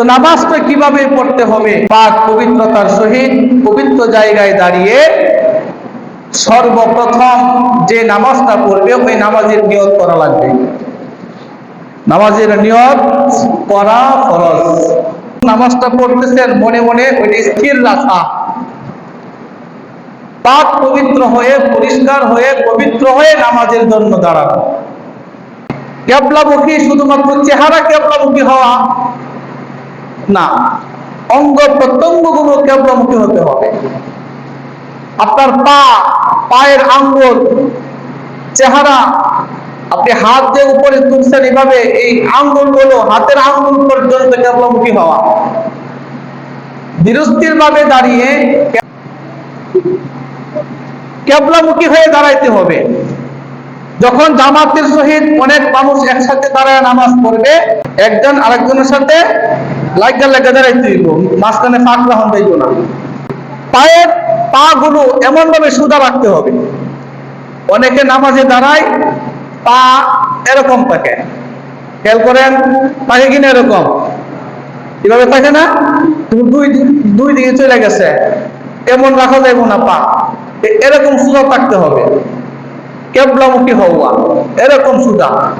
তো নামাজটা কীভাবে পড়তে হবে? পাক পবিত্রতার সহিত পবিত্র জায়গায় দাঁড়িয়ে সর্বপ্রথম যে নামাজটা পড়বে, ওই নামাজের নিয়ত করা লাগবে। নামাজের নিয়ত করা ফরজ। নামাজটা পড়তেছেন মনে মনে ওইটা স্থির রাখা। পাক পবিত্র হয়ে, পরিষ্কার হয়ে, পবিত্র হয়ে নামাজের জন্য দাঁড়ানো। কেবলামুখী শুধুমাত্র চেহারা কেবলামুখী হওয়া। না। অঙ্গ প্রত্যঙ্গগুলো কেবলামুখী হতে হবে। আপনার পা, পায়ের আঙ্গুল, চেহারা, আপনি হাত যে উপরে তুলছেন এইভাবে এই আঙ্গুলগুলো হাতের আঙ্গুল পর্যন্ত কেবলামুখী হওয়া। ধীরস্থির ভাবে দাঁড়িয়ে কেবলামুখী হয়ে দাঁড়াইতে হবে। যখন জামাতের সহিত অনেক মানুষ একসাথে দাঁড়ায় নামাজ পড়বে, একজন আরেকজনের সাথে লাগা লাগা দাঁড়াইতে হইব মাঝখানে ফাঁক রাহন যাইব না। পায়ের পা গুলো এমন ভাবে সুদা রাখতে হবে। অনেকে নামাজে দাঁড়ায়, পা এরকম থাকে খেয়াল করেন থাকে কিনা এরকম? এভাবে থাকে না? তুমি দুই দুই দিকে চলে গেছে। এমন রাখা যাইব না পা। এরকম সুদা থাকতে হবে। কেবলামুখী হওয়া। এরকম সুদা।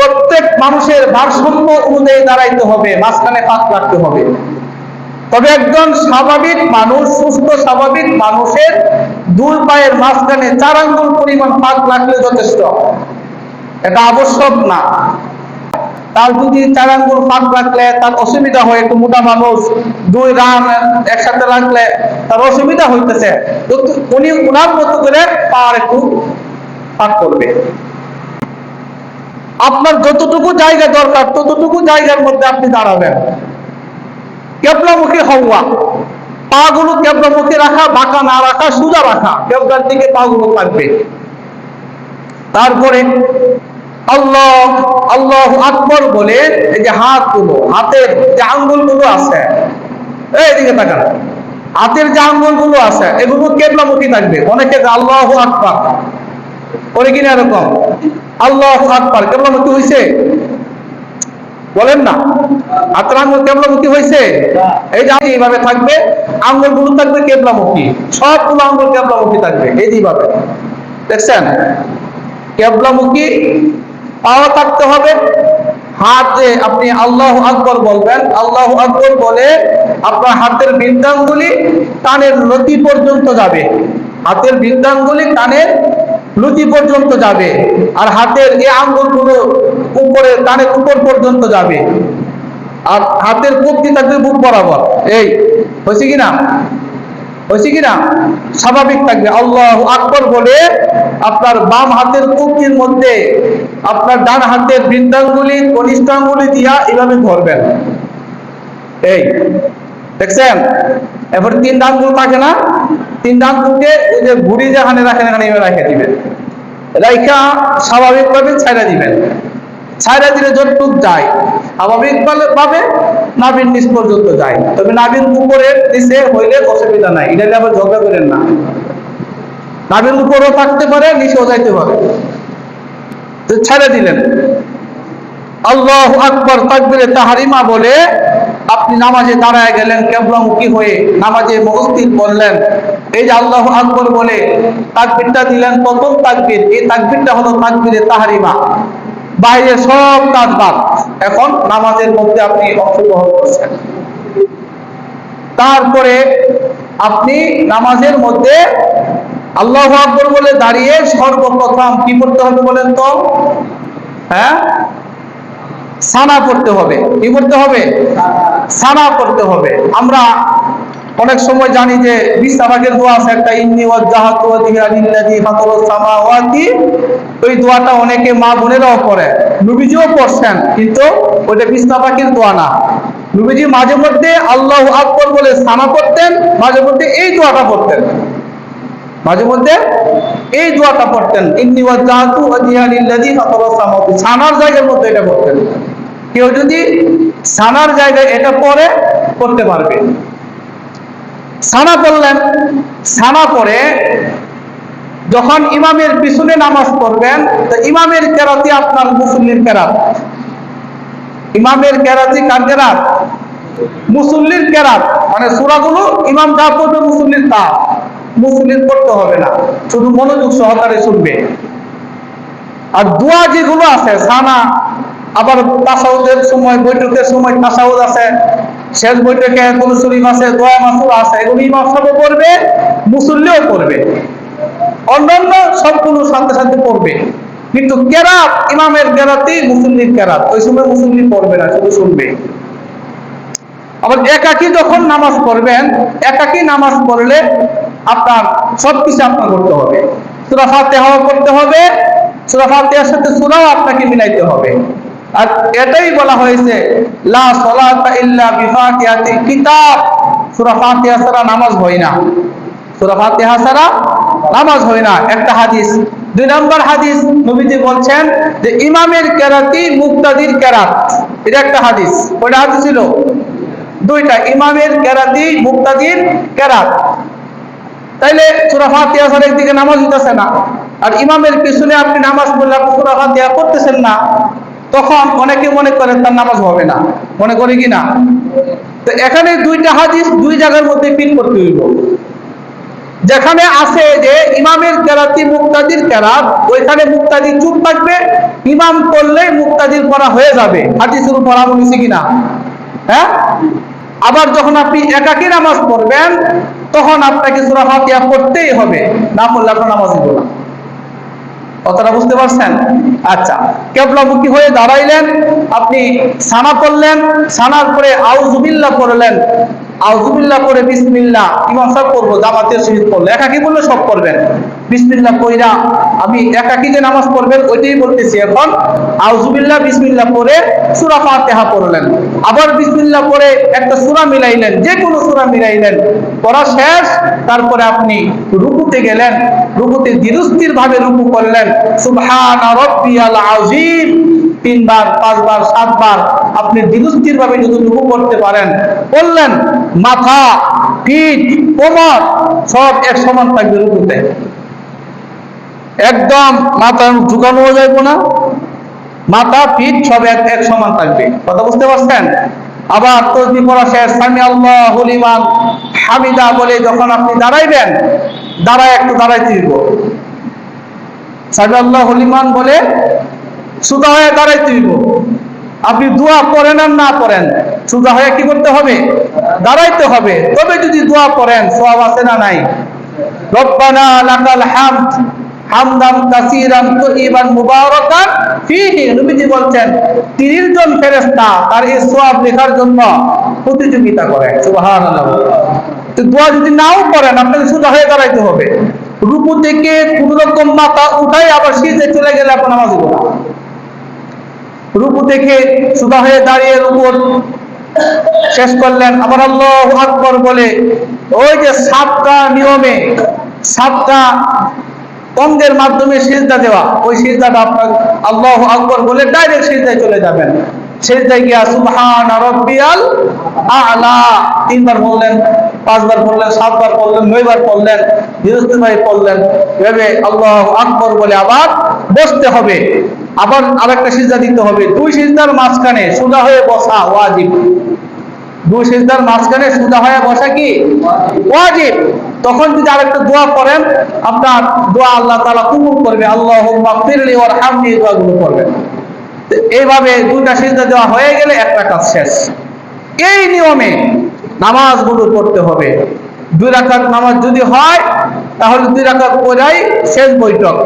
প্রত্যেক মানুষের ভারসাম্য অনুযায়ী দাঁড়াইতে হবে, মাঝখানে পাক রাখতে হবে। তবে একজন স্বাভাবিক মানুষ, সুস্থ স্বাভাবিক মানুষের দুই পায়ের মাঝখানে চার আঙ্গুল পরিমাণ পাক রাখলে যথেষ্ট। এটা আবশ্যক না। তার যদি চার আঙ্গুল ফাঁক রাখলে তার অসুবিধা হয়, একটু মোটা মানুষ, দুই রান একসাথে রাখলে তার অসুবিধা হইতেছে। উনি উনার মতো করে পার একটু ফাঁক করবে। আপনার যতটুকু জায়গা দরকার, ততটুকু জায়গার মধ্যে আপনি দাঁড়াবেন। কেবলামুখী হওয়া। পা গুলো কেবলামুখী রাখা, বাঁকা না রাখা, সোজা রাখা। কেবলার দিকে পা গুলো থাকবে। তারপরে আল্লাহ আল্লাহ আকবর বলে, এই যে হাতগুলো হাতের যে আঙ্গুলগুলো আছে এইদিকে তাকান। হাতের যে আঙ্গুলগুলো আছে, এগুলো কেবলামুখী থাকবে। অনেকে আল্লাহ আকবর, করে কিনা এরকম? আল্লাহ আকবর হয়েছে বলেন না। হাতের আঙ্গুল হয়েছে এই যে এইভাবে থাকবে থাকবে আঙ্গুল থাকবে, এই যে এইভাবে। দেখছেন? পাওয়া থাকতে হবে। হাতে আপনি আল্লাহ আকবর বলবেন, আল্লাহ আকবর বলে আপনার হাতের বৃন্দাঙ্গুলি কানের লতি পর্যন্ত যাবে। হাতের বৃন্দাঙ্গুলি কানের লুচি পর্যন্ত যাবে। আর হাতের এই আঙ্গুলগুলো উপরে কানের উপর পর্যন্ত যাবে। আর হাতের কুপ্তি থাকবে বুক বরাবর। এই, হয়েছে কিনা হয়েছে কিনা স্বাভাবিক থাকবে। আল্লাহ আকবর বলে আপনার বাম হাতের কুকির মধ্যে আপনার ডান হাতের বৃন্দাঙ্গুলি, কনিষ্ঠাঙ্গুলি দিয়া এভাবে ধরবেন। এই, দেখছেন? এবার তিন আঙ্গুল থাকে না? তিন ডান আঙ্গুলকে ওই যে ঘুড়ি যেখানে রাখেন, এখানে রেখে দিবেন। রাইখা স্বাভাবিকভাবে ছাইড়া দিবেন। ছাইড়া দিলে যতটুক যায় স্বাভাবিক ভাবে নাভির নিচ পর্যন্ত যায়। তবে নাবিন উপরের নিচে হইলে অসুবিধা নাই এটা নিয়ে আবার ঝগড়া করেন না। নাবিন উপরও থাকতে পারে, নিচেও যাইতে পারে। ছেড়ে দিলেন। আল্লাহ আকবর তাকবিরে তাহারিমা বলে, আপনি নামাজে দাঁড়ায় গেলেন, কেবলামুখী হয়ে নামাজে মুহস্তির করলেন এই যে আল্লাহ আকবর বলে, তাকবিরটা দিলেন প্রথম তাকবির, এই তাকবিরটা হলো তাকবিরে তাহারিমা। বাইরে সব কাজ বাদ। এখন নামাজের মধ্যে আপনি অংশগ্রহণ করছেন। তারপরে আপনি নামাজের মধ্যে আল্লাহ আকবর বলে দাঁড়িয়ে সর্বপ্রথম কি করতে হবে বলেন তো? হ্যাঁ? সানা পড়তে হবে। কি করতে হবে? সানা পড়তে হবে। আমরা অনেক সময় জানি যে বিশ দোয়া আছে একটা, ইন্নি ওই দোয়াটা অনেকে মা বোনেরাও নবীজিও কিন্তু ওইটা দোয়া না। নবীজি মাঝে মধ্যে আল্লাহু আকবর বলে সানা পড়তেন, মাঝে মধ্যে এই দোয়াটা পড়তেন। মাঝে মধ্যে এই দোয়াটা পড়তেন, ইন্নি ওয়াজ্জাহাতু ওয়াজহিয়া লিল্লাযী ফাতারাস সামাওয়াতি। সানার জায়গার মধ্যে এটা পড়তেন। কেউ যদি সানার জায়গায় এটা পড়ে করতে পারবে। সানা পড়লেন, সানা পড়ে, যখন ইমামের পিছনে নামাজ পড়বেন, তো ইমামের কেরাতে আপনার মুসল্লির কেরাত। ইমামের কেরাতি কার কেরাত? মুসল্লির কেরাত। মানে সুরাগুলো ইমাম যা পড়বে, মুসল্লির তা। মুসল্লির পড়তে হবে না। শুধু মনোযোগ সহকারে শুনবে। আর দোয়া যেগুলো আছে, সানা আবার তাসাউদের সময়, বৈঠকের সময় তাসাউদ আছে, শেষ বৈঠকে শরীফ আছে, দোয়া মাসুর আছে, এগুলো ইমাম সাহেব পড়বে মুসল্লিও পড়বে অন্যান্য সবগুলো সাথে সাথে পড়বে কিন্তু কেরাত, ইমামের কেরাতি মুসল্লির কেরাত। ওই সময় মুসল্লি পড়বে না, শুধু শুনবে। আবার একাকি যখন নামাজ পড়বেন, একাকি নামাজ পড়লে আপনার সবকিছু আপনার করতে হবে। সুরা ফাতিহাও করতে হবে, সুরা ফাতিহার সাথে সুরাও আপনাকে মিলাইতে হবে। আর এটাই বলা হয়েছে, লা সলাতা ইল্লা বিফাতিহাতিল কিতাব। সূরা ফাতিহা ছাড়া নামাজ হয় না। সূরা ফাতিহা ছাড়া নামাজ হয় না। একটা হাদিস, দুই নম্বর হাদিস, নবীজি বলছেন যে ইমামের কেরাতি মুক্তাদির কেরাত। এটা একটা হাদিস। ওটা হাদিস ছিল? দুইটা, ইমামের কেরাতি মুক্তাদির কেরাত। তাইলে সূরা ফাতিহা ছাড়া একদিকে নামাজ হইতেছে না। আর ইমামের পিছনে আপনি নামাজ পড়লে সূরা ফাতিহা করতেছেন না। তখন অনেকে মনে করেন তার নামাজ হবে না। মনে করে কি না? তো এখানে দুইটা হাদিস দুই জায়গার মধ্যে পিন করতে হইব। যেখানে আছে যে ইমামের কেরাতি মুক্তাদির কেরাত, ওইখানে মুক্তাদি চুপ থাকবে, ইমাম করলে মুক্তাদির পড়া হয়ে যাবে। হাদিসের উপর আমল কিনা হ্যাঁ? আবার যখন আপনি একাকী নামাজ পড়বেন, তখন আপনাকে সূরা ফাতিহা পড়তেই হবে। না পড়লে আপনার নামাজ না। কথাটা বুঝতে পারছেন? আচ্ছা কেবলামুখী হয়ে দাঁড়াইলেন আপনি সানা করলেন সানার পরে আউজুবিল্লা পড়লেন আউজুবিল্লাহ পরে বিসমিল্লাহ ইমাম সাহেব করব জামাতের শহীদ পড়ল একাকি বললে সব করবেন বিসমিল্লাহ কইরা আমি একাকি যে নামাজ পড়বেন, ওইটাই বলতেছি এখন। আউজুবিল্লাহ বিসমিল্লাহ পরে সূরা ফাতিহা পড়লেন। আবার বিসমিল্লাহ পরে একটা সুরা মিলাইলেন যে কোনো সুরা মিলাইলেন। পড়া শেষ, তারপরে আপনি রুকুতে গেলেন, রুকুতে ধীরস্থির ভাবে রুকু করলেন। সুবহান রাব্বিয়াল আযীম। তিনবার, পাঁচবার, সাতবার আপনি ধীরস্থির ভাবে যদি রুকু করতে পারেন, বললেন, মাথা, পিঠ, কোমর সব এক সমান থাকবে রুকুতে। একদম মাথা ঝুঁকানো যাইব না। মাথা, পিঠ সব এক এক সমান থাকবে। কথা বুঝতে পারছেন? আবার তসবি পড়া শেষ। সামি আল্লাহ লিমান হামিদা বলে যখন আপনি দাঁড়াইবেন, দাঁড়ায় একটু দাঁড়াইতে দিব সামি আল্লাহ লিমান বলে সুদা হয়ে দাঁড়াইতে দিব আপনি দোয়া করেন আর না করেন সুদা হয়ে কি করতে হবে? দাঁড়াইতে হবে। তবে যদি দোয়া করেন সব আছে না নাই? রব্বানা লাকাল হামদ হামদান কাসীরান তয়িবান মুবারাকান ফীহি। নবীজি বলছেন 30 জন ফেরেশতা তার এই সওয়াব লেখার জন্য প্রতিযোগিতা করে। সুবহানাল্লাহ। তো দোয়া যদি নাও করেন, আপনাকে সোজা হয়ে দাঁড়াইতে হবে। রুকু থেকে কোন রকম মাথা উঠাই আবার সিজে চলে গেলে আপনার নামাজ না। রুকু থেকে সোজা হয়ে দাঁড়িয়ে রুকু শেষ করলেন। আবার আল্লাহ আকবর বলে, ওই যে সাতটা নিয়মে, সাতটা অঙ্গের মাধ্যমে সিজদা দেওয়া, ওই সিজদাটা আপনার আল্লাহ আকবর বলে ডাইরেক্ট সিজদায় চলে যাবেন। সিজদায় গিয়া সুবহান রাব্বিয়াল আলা তিনবার বললেন পাঁচবার পড়লেন, সাতবার পড়লেন, নয়বার পড়লেন বৃহস্পতিবার পড়লেন। ভেবে আল্লাহ আকবর বলে আবার বসতে হবে। আবার আরেকটা সিজদা দিতে হবে। দুই সিজদার মাঝখানে সোজা হয়ে বসা ওয়াজিব। দুই সিজদার মাঝখানে সোজা হয়ে বসা কি? ওয়াজিব। তখন যদি আরেকটা দোয়া করেন আপনার দোয়া আল্লাহ তাআলা কবুল করবে। আল্লাহ মাগফিরলি ওয়ারহামনি এই দোয়াগুলো করবেন এইভাবে দুইটা সিজদা দেওয়া হয়ে গেলে একটা কাজ শেষ। এই নিয়মে নামাজগুলো পড়তে হবে। দুই রাকাত নামাজ যদি হয়, তাহলে দুই রাকাত পড়াই শেষ বৈঠক।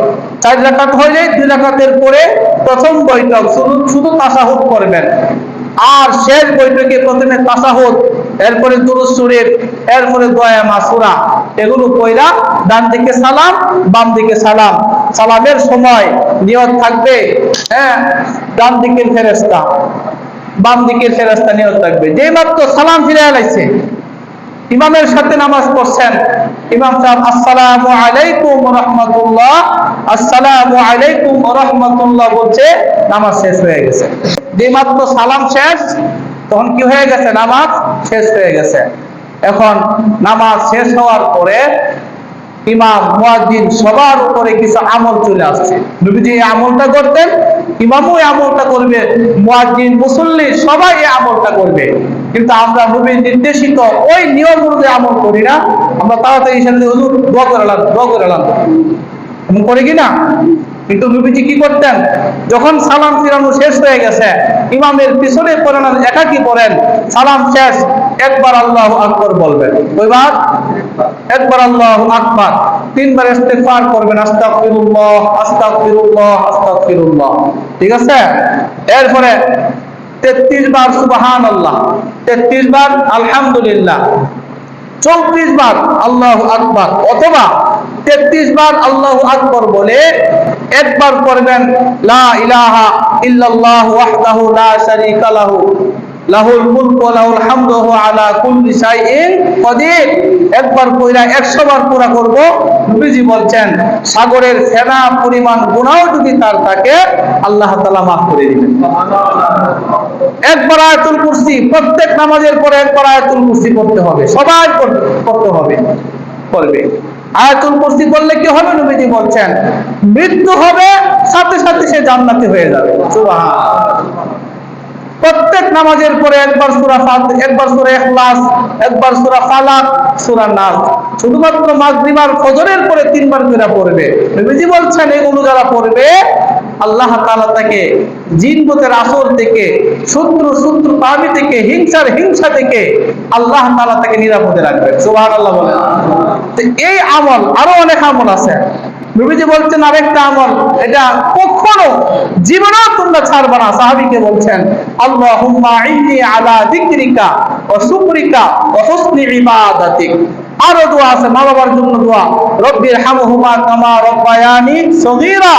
চার রাকাত হইলে দুই রাকাতের পরে প্রথম বৈঠক, শুধু শুধু তাসাহুদ করবেন। আর শেষ বৈঠকে প্রথমে তাসাহুদ, এরপরে দুরুদ শরীফ, এরপরে দয়া মাসুরা, এগুলো কইরা ডান দিকে সালাম, বাম দিকে সালাম। সালামের সময় নিয়ত থাকবে হ্যাঁ ডান দিকের ফেরেস্তা বাম দিকের ফেরেস্তা নিয়ত থাকবে। যে মাত্র সালাম ফিরে আলাইছে, ইমামের সাথে নামাজ পড়ছেন, ইমাম সাহেব, আসসালামু আলাইকুম রহমতুল্লাহ। আসসালামু আলাইকুম রহমতুল্লাহ বলছে, নামাজ শেষ হয়ে গেছে। যে মাত্র সালাম শেষ, তখন কি হয়ে গেছে? নামাজ শেষ হয়ে গেছে। এখন নামাজ শেষ হওয়ার পরে ইমাম, মুয়াজ্জিন, সবার উপরে কিছু আমল চলে আসছে। নবীজি এই আমলটা করতেন, ইমামও এই আমলটা করবে, মুয়াজ্জিন, মুসল্লি সবাই এই আমলটা করবে। কিন্তু আমরা নবীর নির্দেশিত ওই নিয়ম অনুযায়ী আমল করি না। আমরা তাড়াতাড়ি এসে হুজুর, দোয়া করে দোয়া করে করে কি না? কিন্তু নবীজি কি করতেন? যখন সালাম ফিরানো শেষ হয়ে গেছে, ইমামের পিছনে পড়েন আর একাকি পড়েন, সালাম শেষ, একবার আল্লাহ আকবর বলবেন। ওইবার একবার আল্লাহ আকবার। তিনবার ইস্তেগফার করবেন, আস্তাগফিরুল্লাহ আস্তাগফিরুল্লাহ আস্তাগফিরুল্লাহ। ঠিক আছে? এরপরে তেত্রিশ বার সুবহানাল্লাহ, তেত্রিশ বার আলহামদুলিল্লাহ, চৌত্রিশ বার আল্লাহ আকবার, অথবা তেত্রিশ বার আল্লাহ আকবর বলে, একবার করবেন লা ইলাহা ইল্লাল্লাহ ওয়াহদাহু লা শারীকা লাহু, লাহুল মুলক ওয়া লাহুল হামদু ওয়া আলা কুল্লি শাইইন কদির। একবার কইরা 100 বার পুরা করব, নবীজি বলছেন, সাগরের ফেনা পরিমাণ গুনাহ যদি তার থাকে, আল্লাহ তাআলা maaf করে দিবেন। একবার আয়াতুল কুরসি, প্রত্যেক নামাজের পরে একবার আয়াতুল কুরসি পড়তে হবে, সবাই পড়- পড়তে হবে, পড়বে। আয়াতুল কুরসি বললে কি হবে নবীজি বলছেন? মৃত্যু হবে, সাথে সাথে সে জান্নাতি হয়ে যাবে। সুবহান প্রত্যেক নামাজের পরে একবার সূরা ফাতিহা একবার সূরা ইখলাস, একবার সূরা ফালাক, সূরা নাস। শুধুমাত্র মাগরিব আর ফজরের পরে তিনবার করে পড়বে, নবীজি বলছেন, এগুলো যারা পড়বে, আল্লাহ তাআলা তাকে জিনবতের আসর থেকে, শত্রু শত্রু পাবি থেকে, হিংসার হিংসা থেকে আল্লাহ তাআলা তাকে নিরাপদে রাখবেন। সুবহানাল্লাহ বলেন। তো এই আমল, আরও অনেক আমল আছে। নবীজি বলছেন, আরেকটা আমল, এটা কখনো জীবনেও তোমরা ছাড়বে না। সাহাবীকে বলছেন আল্লাহুম্মা ইন্নী আলা যিকরিকা ওয়া শুকরিকা ওয়া হুসনি ইবাদাতিক আরও দোয়া আছে মা বাবার জন্য দোয়া রব্বির হামহুমা কামা রব্বায়ানি সগীরা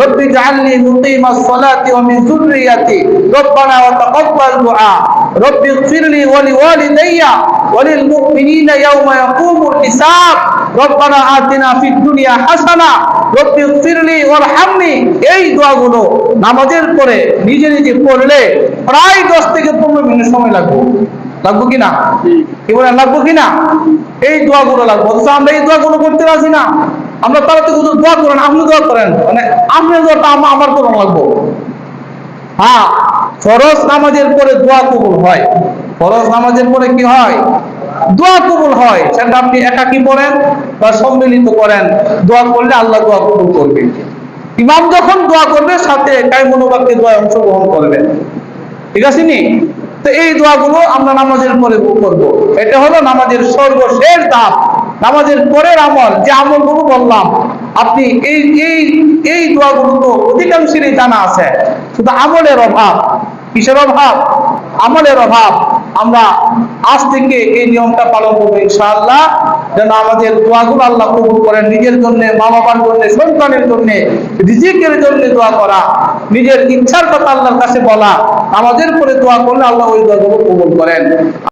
রব্বি জাআলনি মুকিমাস সালাতি ওয়া মিন যুররিয়াতি রব্বানা ওয়া তাকাব্বাল দুআ রব্বি ইগফিরলি ওয়া লিওয়ালিদাইয়া ওয়া লিল মুমিনিনা ইয়াওমা ইয়াকুমুল হিসাব রব্বানা এই দোয়াগুলো নামাজের পরে নিজে নিজে পড়লে প্রায় 10 থেকে 15 মিনিট সময় লাগবে। লাগবে কি না? কি বলেন লাগবে কি না? এই দোয়াগুলো লাগবে। অথচ আমরা এই দোয়াগুলো করতে রাজি না। আমরা তাড়াতাড়ি হুজুর দোয়া করেন আপনি দোয়া করেন। মানে আপনি দোয়াটা আমা- আমার করুন লাগবো। হ্যাঁ ফরজ নামাজের পরে দোয়া কবুল হয়। ফরজ নামাজের পরে কি হয়? দোয়া কবুল হয়। সেটা আপনি একাকি পড়েন বা সম্মিলিত করেন, দোয়া করলে আল্লাহ দোয়া কবুল করবে ইমাম যখন দোয়া করবে, সাথে কায়মনোবাক্যে দোয়া অংশগ্রহণ করবেন। ঠিক আছে নি? তো এই দোয়াগুলো আমরা নামাজের পরে করব। এটা হলো নামাজের সর্বশেষ ধাপ। নামাজের পরের আমল, যে আমলগুলো বললাম, আপনি এই এই এই দোয়াগুলো তো অধিকাংশেরই জানা আছে। শুধু আমলের অভাব, কিসের অভাব? আমলের অভাব। আমরা আজ থেকে এই নিয়মটা পালন করব ইনশাআল্লাহ। যেন আমাদের দোয়াগুলো আল্লাহ কবুল করেন নিজের জন্য মা বাবার জন্য, সন্তানের জন্য, রিজিকের জন্য দোয়া করা, নিজের ইচ্ছার কথা আল্লাহর কাছে বলা, আমাদের পরে দোয়া করলে আল্লাহ ওই দোয়াগুলো কবুল করেন।